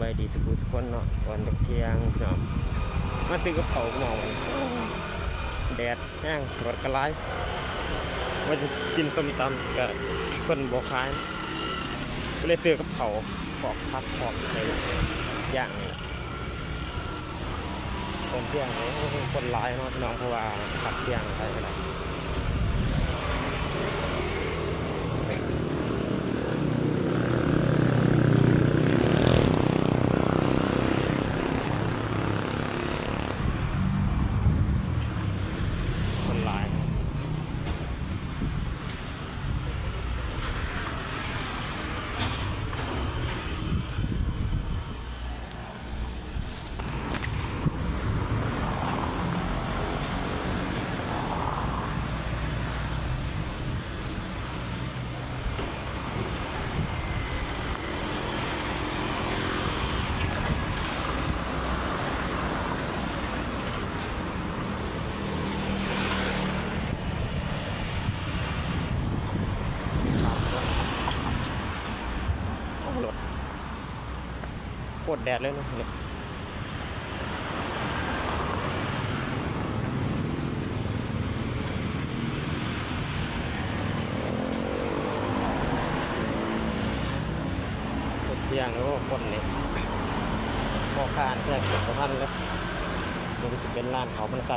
บายดีสุขุสคนเนาะก่อนตกเที่ยงเนาะมาซื้อกับเขาวเนาะแดดแห้งรถกระไรว่าจะกินต้มตำกับเพิ่นบ่ขายก็เลยซื้อกับเขาปอกพักปอกอะไรอย่างนี้ตอนเที่ยงคนร้ายเนาะน้องเพราะว่าพักเที่ยงใช่ไหมล่ะ คนร้าย โอ้โห รถโคตรแดดเลยนะเนี่ยโคตรเที่ยงแล้วก็คนเนี่ยพ่อค้าเนแค่เกือบพันแล้วมันจะเป็นร้านเขามันไกล